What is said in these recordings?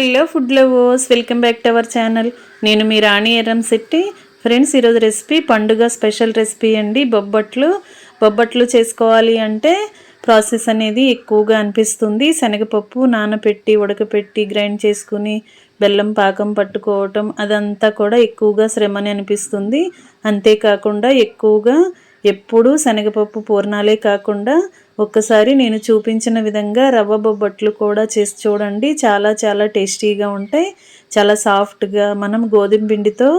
Hello food lovers welcome back to our channel. నేను మీ Rani Erram Shetty. Friends ఈరోజు రెసిపీ పండుగ స్పెషల్ రెసిపీ అండి. బొబ్బట్లు. బొబ్బట్లు చేసుకోవాలి అంటే ప్రాసెస్ అనేది ఎక్కువగా అనిపిస్తుంది. శనగపప్పు నానపెట్టి ఉడకపెట్టి గ్రైండ్ చేసుకుని బెల్లం పాకం పట్టుకోవటం అదంతా కూడా ఎక్కువగా శ్రమని అనిపిస్తుంది. అంతేకాకుండా ఎక్కువగా ఎప్పుడూ శనగపప్పు పూర్ణాలే కాకుండా ఒక్కసారి నేను చూపించిన విధంగా రవ్వ బొబ్బట్లు కూడా చేసి చూడండి. చాలా చాలా టేస్టీగా ఉంటాయి. చాలా సాఫ్ట్గా మనం గోధుమ పిండితో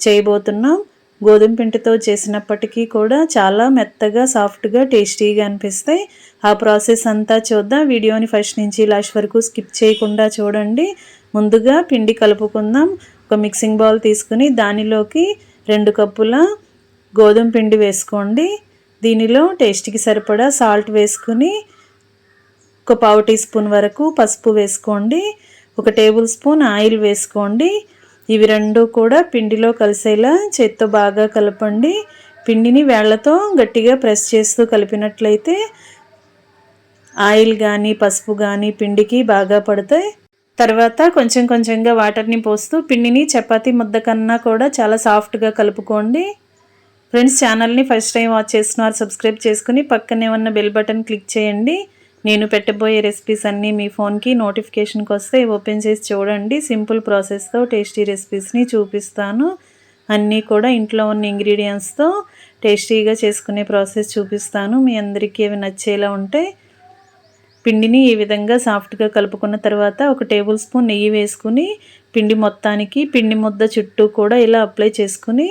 చేయబోతున్నాం. గోధుమ పిండితో చేసినప్పటికీ కూడా చాలా మెత్తగా సాఫ్ట్గా టేస్టీగా అనిపిస్తాయి. ఆ ప్రాసెస్ అంతా చూద్దాం. వీడియోని ఫస్ట్ నుంచి లాస్ట్ వరకు స్కిప్ చేయకుండా చూడండి. ముందుగా పిండి కలుపుకుందాం. ఒక మిక్సింగ్ బౌల్ తీసుకుని దానిలోకి రెండు కప్పుల గోధుమ పిండి వేసుకోండి. దీనిలో టేస్ట్కి సరిపడా సాల్ట్ వేసుకుని ఒక పావు టీ స్పూన్ వరకు పసుపు వేసుకోండి. ఒక టేబుల్ స్పూన్ ఆయిల్ వేసుకోండి. ఇవి రెండు కూడా పిండిలో కలిసేలా చేత్తో బాగా కలపండి. పిండిని వేళ్ళతో గట్టిగా ప్రెస్ చేస్తూ కలిపినట్లయితే ఆయిల్ కానీ పసుపు కానీ పిండికి బాగా పడతాయి. తర్వాత కొంచెం కొంచెంగా వాటర్ని పోస్తూ పిండిని చపాతీ ముద్ద కన్నా కూడా చాలా సాఫ్ట్గా కలుపుకోండి. ఫ్రెండ్స్ ఛానల్ని ఫస్ట్ టైం వాచ్ చేస్తున్నారు సబ్స్క్రైబ్ చేసుకుని పక్కనే ఉన్న బెల్ బటన్ క్లిక్ చేయండి. నేను పెట్టబోయే రెసిపీస్ అన్నీ మీ ఫోన్కి నోటిఫికేషన్కి వస్తే ఓపెన్ చేసి చూడండి. సింపుల్ ప్రాసెస్తో టేస్టీ రెసిపీస్ని చూపిస్తాను. అన్నీ కూడా ఇంట్లో ఉన్న ఇంగ్రీడియంట్స్తో టేస్టీగా చేసుకునే ప్రాసెస్ చూపిస్తాను. మీ అందరికీ అవి నచ్చేలా ఉంటే పిండిని ఈ విధంగా సాఫ్ట్గా కలుపుకున్న తర్వాత ఒక టేబుల్ స్పూన్ నెయ్యి వేసుకుని పిండి మొత్తానికి పిండి ముద్ద చుట్టూ కూడా ఇలా అప్లై చేసుకుని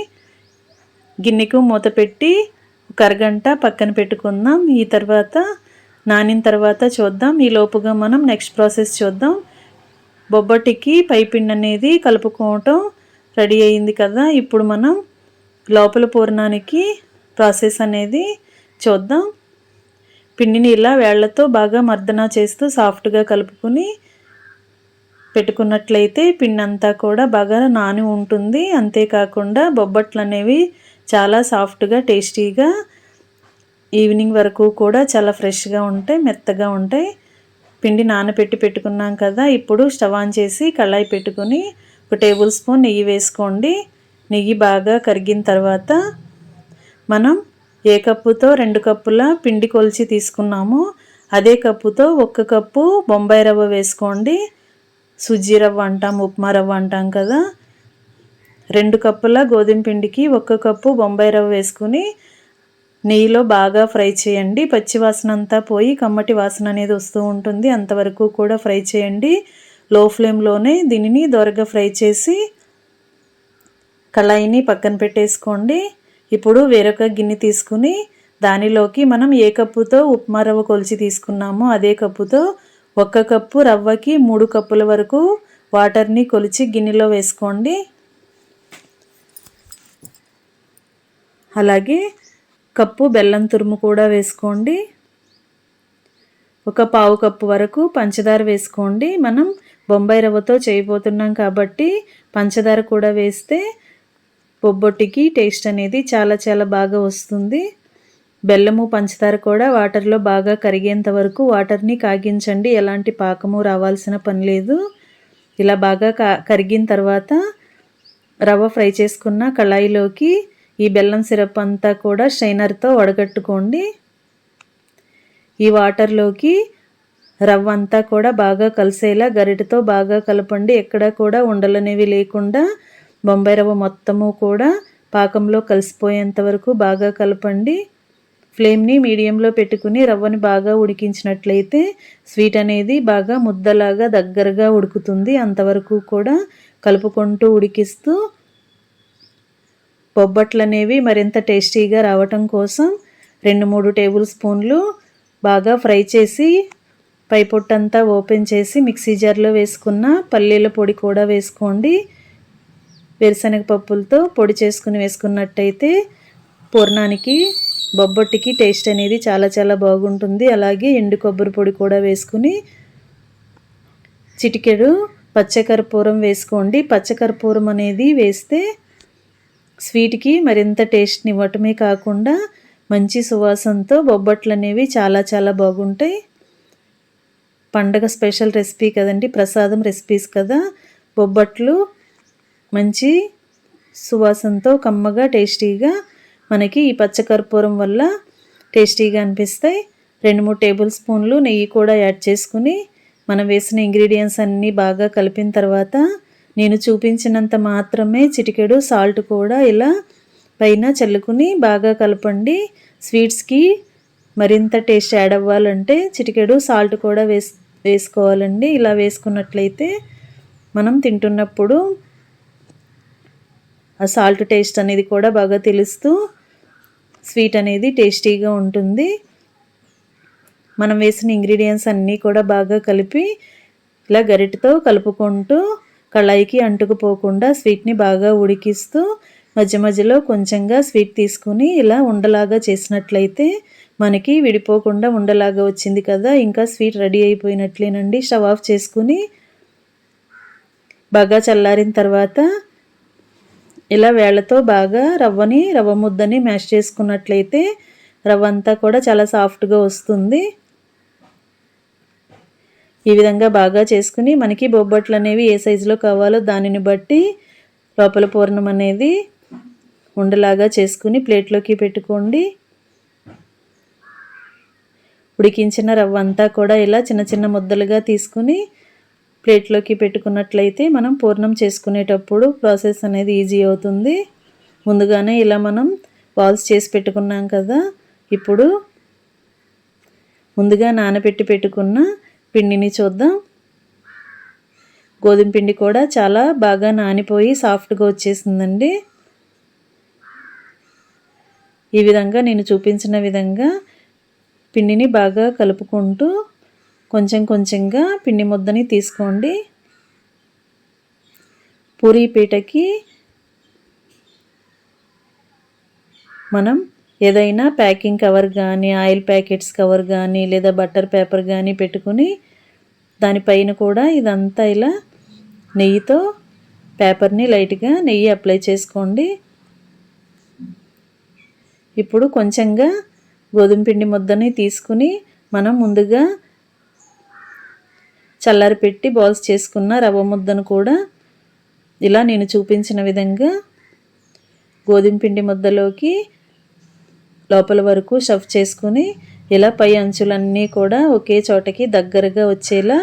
గిన్నెకు మూత పెట్టి ఒక అరగంట పక్కన పెట్టుకుందాం. ఈ తర్వాత నానిన తర్వాత చూద్దాం. ఈ లోపుగా మనం నెక్స్ట్ ప్రాసెస్ చూద్దాం. బొబ్బటికి పైపిండి అనేది కలుపుకోవటం రెడీ అయింది కదా. ఇప్పుడు మనం లోపల పూర్ణానికి ప్రాసెస్ అనేది చూద్దాం. పిండిని ఇలా వేళ్ళతో బాగా మర్దన చేస్తూ సాఫ్ట్గా కలుపుకొని పెట్టుకున్నట్లయితే పిండి అంతా కూడా బాగా నాని ఉంటుంది. అంతేకాకుండా బొబ్బట్లు అనేవి చాలా సాఫ్ట్గా టేస్టీగా ఈవినింగ్ వరకు కూడా చాలా ఫ్రెష్గా ఉంటాయి మెత్తగా ఉంటాయి. పిండి నానబెట్టి పెట్టుకున్నాం కదా ఇప్పుడు స్టవ్ ఆన్ చేసి కళాయి పెట్టుకొని ఒక టేబుల్ స్పూన్ నెయ్యి వేసుకోండి. నెయ్యి బాగా కరిగిన తర్వాత మనం ఏ కప్పుతో రెండు కప్పుల పిండి కొలిచి తీసుకున్నామో అదే కప్పుతో ఒక్క కప్పు బొంబాయి రవ్వ వేసుకోండి. సుజ్జీ రవ్వ అంటాం ఉప్మా రవ్వ అంటాం కదా రెండు కప్పుల గోధుమ పిండికి ఒక్క కప్పు బొంబాయి రవ్వ వేసుకుని నెయ్యిలో బాగా ఫ్రై చేయండి. పచ్చి వాసన అంతా పోయి కమ్మటి వాసన అనేది వస్తూ ఉంటుంది. అంతవరకు కూడా ఫ్రై చేయండి. లో ఫ్లేమ్లోనే దీనిని దొరగా ఫ్రై చేసి కళాయిని పక్కన పెట్టేసుకోండి. ఇప్పుడు వేరొక గిన్నె తీసుకుని దానిలోకి మనం ఏ కప్పుతో ఉప్మా రవ్వ కొలిచి తీసుకున్నామో అదే కప్పుతో ఒక్క కప్పు రవ్వకి మూడు కప్పుల వరకు వాటర్ని కొలిచి గిన్నెలో వేసుకోండి. అలాగే కప్పు బెల్లం తురుము కూడా వేసుకోండి. ఒక పావు కప్పు వరకు పంచదార వేసుకోండి. మనం బొంబాయి రవ్వతో చేయబోతున్నాం కాబట్టి పంచదార కూడా వేస్తే బొబ్బొట్టికి టేస్ట్ అనేది చాలా చాలా బాగా వస్తుంది. బెల్లము పంచదార కూడా వాటర్లో బాగా కరిగేంత వరకు వాటర్ని కాగించండి. ఎలాంటి పాకము రావాల్సిన పని లేదు. ఇలా బాగా కరిగిన తర్వాత రవ్వ ఫ్రై చేసుకున్న కళాయిలోకి ఈ బెల్లం సిరప్ అంతా కూడా స్ట్రైనర్తో వడగట్టుకోండి. ఈ వాటర్లోకి రవ్వ అంతా కూడా బాగా కలిసేలా గరిటతో బాగా కలపండి. ఎక్కడ కూడా ఉండలనేవి లేకుండా బొంబాయి రవ్వ మొత్తము కూడా పాకంలో కలిసిపోయేంత వరకు బాగా కలపండి. ఫ్లేమ్ని మీడియంలో పెట్టుకుని రవ్వని బాగా ఉడికించినట్లయితే స్వీట్ అనేది బాగా ముద్దలాగా దగ్గరగా ఉడుకుతుంది. అంతవరకు కూడా కలుపుకుంటూ ఉడికిస్తూ బొబ్బట్లు అనేవి మరింత టేస్టీగా రావటం కోసం రెండు మూడు టేబుల్ స్పూన్లు బాగా ఫ్రై చేసి పై పొట్టంతా ఓపెన్ చేసి మిక్సీ జార్లో వేసుకున్న పల్లీల పొడి కూడా వేసుకోండి. వేరుశనగ పప్పులతో పొడి చేసుకుని వేసుకున్నట్టయితే పూర్ణానికి బొబ్బొట్టికి టేస్ట్ అనేది చాలా చాలా బాగుంటుంది. అలాగే ఎండు కొబ్బరి పొడి కూడా వేసుకుని చిటికెడు పచ్చకర్పూరం వేసుకోండి. పచ్చకర్పూరం అనేది వేస్తే స్వీట్కి మరింత టేస్ట్ని ఇవ్వటమే కాకుండా మంచి సువాసనతో బొబ్బట్లు అనేవి చాలా చాలా బాగుంటాయి. పండగ స్పెషల్ రెసిపీ కదండి ప్రసాదం రెసిపీస్ కదా. బొబ్బట్లు మంచి సువాసనతో కమ్మగా టేస్టీగా మనకి ఈ పచ్చకర్పూరం వల్ల టేస్టీగా అనిపిస్తాయి. రెండు మూడు టేబుల్ స్పూన్లు నెయ్యి కూడా యాడ్ చేసుకుని మనం వేసిన ఇంగ్రీడియంట్స్ అన్నీ బాగా కలిపిన తర్వాత నేను చూపించినంత మాత్రమే చిటికెడు సాల్ట్ కూడా ఇలా పైన చల్లుకుని బాగా కలపండి. స్వీట్స్కి మరింత టేస్ట్ యాడ్ అవ్వాలంటే చిటికెడు సాల్ట్ కూడా వేస్ వేసుకోవాలండి. ఇలా వేసుకున్నట్లయితే మనం తింటున్నప్పుడు ఆ సాల్ట్ టేస్ట్ అనేది కూడా బాగా తెలుస్తూ స్వీట్ అనేది టేస్టీగా ఉంటుంది. మనం వేసిన ఇంగ్రీడియంట్స్ అన్నీ కూడా బాగా కలిపి ఇలా గరిటతో కలుపుకుంటూ కళాయికి అంటుకుపోకుండా స్వీట్ని బాగా ఉడికిస్తూ మధ్య మధ్యలో కొంచెంగా స్వీట్ తీసుకుని ఇలా ఉండలాగా చేసినట్లయితే మనకి విడిపోకుండా ఉండలాగా వచ్చింది కదా. ఇంకా స్వీట్ రెడీ అయిపోయినట్లేనండి. స్టవ్ ఆఫ్ చేసుకుని బాగా చల్లారిన తర్వాత ఇలా వేళ్ళతో బాగా రవ్వని రవ్వ ముద్దని మ్యాష్ చేసుకున్నట్లయితే రవ్వ అంతా కూడా చాలా సాఫ్ట్గా వస్తుంది. ఈ విధంగా బాగా చేసుకుని మనకి బొబ్బట్లు అనేవి ఏ సైజులో కావాలో దానిని బట్టి లోపల పూర్ణం అనేది ఉండలాగా చేసుకుని ప్లేట్లోకి పెట్టుకోండి. ఉడికించిన రవ్వ అంతా కూడా ఇలా చిన్న చిన్న ముద్దలుగా తీసుకుని ప్లేట్లోకి పెట్టుకున్నట్లయితే మనం పూర్ణం చేసుకునేటప్పుడు ప్రాసెస్ అనేది ఈజీ అవుతుంది. ముందుగానే ఇలా మనం బాల్స్ చేసి పెట్టుకున్నాం కదా. ఇప్పుడు ముందుగా నానబెట్టి పెట్టుకున్న పిండిని చూద్దాం. గోధుమ పిండి కూడా చాలా బాగా నానిపోయి సాఫ్ట్గా వచ్చేసిందండి. ఈ విధంగా నేను చూపించిన విధంగా పిండిని బాగా కలుపుకుంటూ కొంచెం కొంచెంగా పిండి ముద్దని తీసుకోండి. పూరీ పీటకి మనం ఏదైనా ప్యాకింగ్ కవర్ కానీ ఆయిల్ ప్యాకెట్స్ కవర్ కానీ లేదా బటర్ పేపర్ కానీ పెట్టుకుని దానిపైన కూడా ఇదంతా ఇలా నెయ్యితో పేపర్ని లైట్గా నెయ్యి అప్లై చేసుకోండి. ఇప్పుడు కొంచెంగా గోధుమ పిండి ముద్దని తీసుకుని మనం ముందుగా చల్లారి పెట్టి బాల్స్ చేసుకున్న రవ్వ ముద్దను కూడా ఇలా నేను చూపించిన విధంగా గోధుమ పిండి ముద్దలోకి లోపల వరకు షఫ్ చేసుకుని ఇలా పై అంచులన్నీ కూడా ఒకే చోటకి దగ్గరగా వచ్చేలా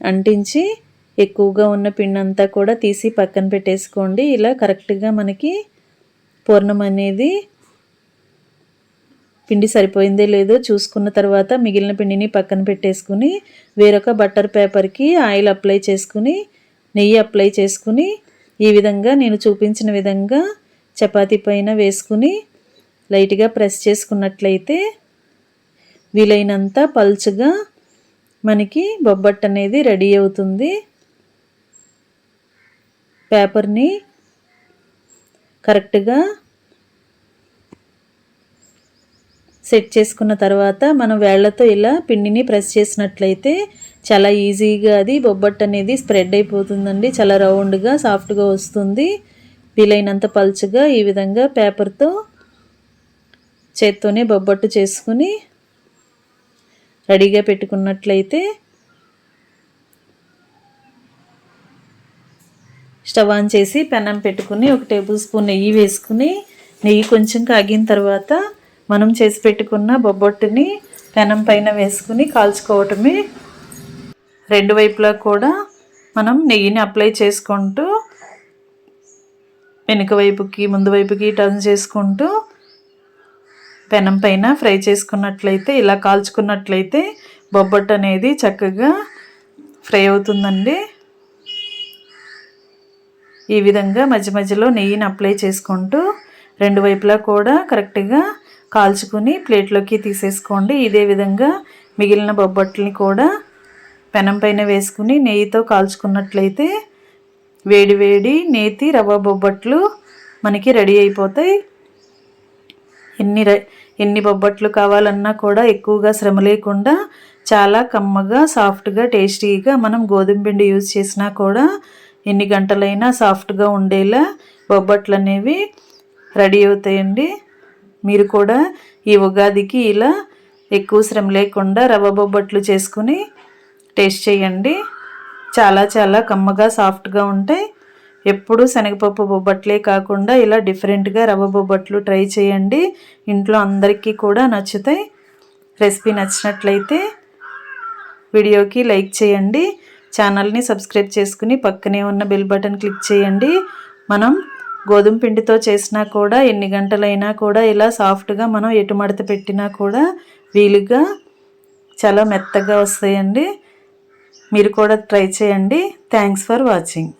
అంటించి ఎక్కువగా ఉన్న పిండి అంతా కూడా తీసి పక్కన పెట్టేసుకోండి. ఇలా కరెక్ట్గా మనకి పూర్ణం అనేది పిండి సరిపోయిందే లేదో చూసుకున్న తర్వాత మిగిలిన పిండిని పక్కన పెట్టేసుకుని వేరొక బట్టర్ పేపర్కి ఆయిల్ అప్లై చేసుకుని నెయ్యి అప్లై చేసుకుని ఈ విధంగా నేను చూపించిన విధంగా చపాతీ పైన వేసుకుని లైట్గా ప్రెస్ చేసుకున్నట్లయితే వీలైనంత పల్చగా మనకి బొబ్బట్ అనేది రెడీ అవుతుంది. పేపర్ని కరెక్ట్గా సెట్ చేసుకున్న తర్వాత మనం వేళ్ళతో ఇలా పిండిని ప్రెస్ చేసినట్లయితే చాలా ఈజీగా అది బొబ్బట్ అనేది స్ప్రెడ్ అయిపోతుందండి. చాలా రౌండ్గా సాఫ్ట్గా వస్తుంది. వీలైనంత పల్చగా ఈ విధంగా పేపర్తో చేత్తోనే బొబ్బట్టు చేసుకుని రెడీగా పెట్టుకున్నట్లయితే స్టవ్ ఆన్ చేసి పెనం పెట్టుకుని ఒక టేబుల్ స్పూన్ నెయ్యి వేసుకుని నెయ్యి కొంచెం కాగిన తర్వాత మనం చేసి పెట్టుకున్న బొబ్బొట్టుని పెనం పైన వేసుకుని కాల్చుకోవటమే రెండు వైపులా కూడా మనం నెయ్యిని అప్లై చేసుకుంటూ వెనుక వైపుకి ముందు వైపుకి టర్న్ చేసుకుంటూ పెనం పైన ఫ్రై చేసుకున్నట్లయితే ఇలా కాల్చుకున్నట్లయితే బొబ్బట్టు అనేది చక్కగా ఫ్రై అవుతుందండి. ఈ విధంగా మధ్య మధ్యలో నెయ్యిని అప్లై చేసుకుంటూ రెండు వైపులా కూడా కరెక్ట్గా కాల్చుకుని ప్లేట్లోకి తీసేసుకోండి. ఇదే విధంగా మిగిలిన బొబ్బట్లని కూడా పెనం పైన వేసుకుని నెయ్యితో కాల్చుకున్నట్లయితే వేడి వేడి నేతి రవ్వ బొబ్బట్లు మనకి రెడీ అయిపోతాయి. ఎన్ని ఎన్ని బొబ్బట్లు కావాలన్నా కూడా ఎక్కువగా శ్రమ లేకుండా చాలా కమ్మగా సాఫ్ట్గా టేస్టీగా మనం గోధుమ పిండి యూజ్ చేసినా కూడా ఎన్ని గంటలైనా సాఫ్ట్గా ఉండేలా బొబ్బట్లు అనేవి రెడీ అవుతాయండి. మీరు కూడా ఈ ఉగాదికి ఇలా ఎక్కువ శ్రమ లేకుండా రవ్వ బొబ్బట్లు చేసుకుని టేస్ట్ చేయండి. చాలా చాలా కమ్మగా సాఫ్ట్గా ఉంటాయి. ఎప్పుడు శనగపప్పు బొబ్బట్లే కాకుండా ఇలా డిఫరెంట్గా రవ్వ బొబ్బట్లు ట్రై చేయండి. ఇంట్లో అందరికీ కూడా నచ్చుతాయి. రెసిపీ నచ్చినట్లయితే వీడియోకి లైక్ చేయండి. ఛానల్ని సబ్స్క్రైబ్ చేసుకుని పక్కనే ఉన్న బెల్ బటన్ క్లిక్ చేయండి. మనం గోధుమ పిండితో చేసినా కూడా ఎన్ని గంటలైనా కూడా ఇలా సాఫ్ట్గా మనం ఎటు మడత పెట్టినా కూడా వీలుగా చాలా మెత్తగా వస్తాయండి. మీరు కూడా ట్రై చేయండి. Thanks for watching.